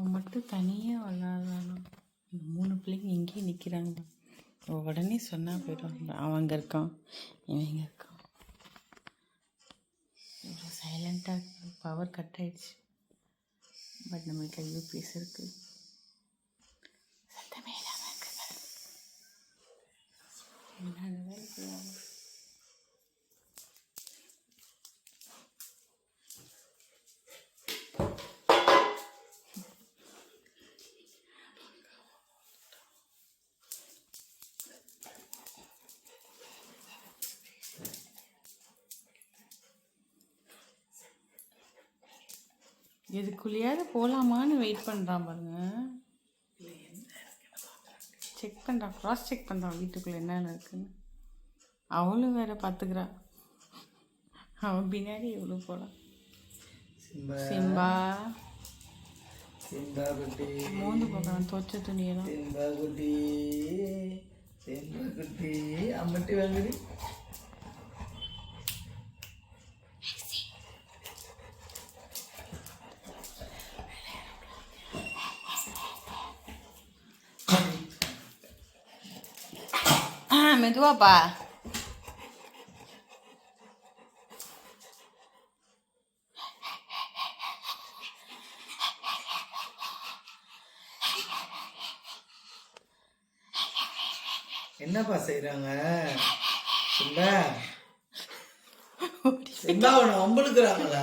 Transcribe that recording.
அவன் மட்டும் தனியாக விளாட்றானா? இந்த மூணு பிள்ளைங்க இங்கேயே நிற்கிறாங்க உடனே சொன்னால் போயிடுவாங்க அவன் அங்கே இருக்கான். இவன் இங்கே இருக்கான் சைலண்ட்டாக பவர் கட் ஆயிடுச்சு. பட் நம்மளுக்கு யூபிஎஸ் இருக்குது எதுக்குள்ளேயாவது போகலாமான்னு வெயிட் பண்ணுறான் பாருங்க. செக் பண்ணுறான் க்ராஸ் செக் பண்ணுறான் வீட்டுக்குள்ளே என்னென்ன இருக்குன்னு. அவளும் வேற பார்த்துக்கிறா அவன் பின்னாடி எவ்வளோ போகலாம் சிம்பா. சிம்பா. குட்டி. மோந்து பார்க்குறான் துவச்ச துணியெல்லாம். சிம்பா குட்டி. சிம்பா குட்டி. அம்மட்டி வாங்குடி. மெதுவாப்பா என்னப்பா சிம்பா உன்னை வம்புழுக்கிறாங்களா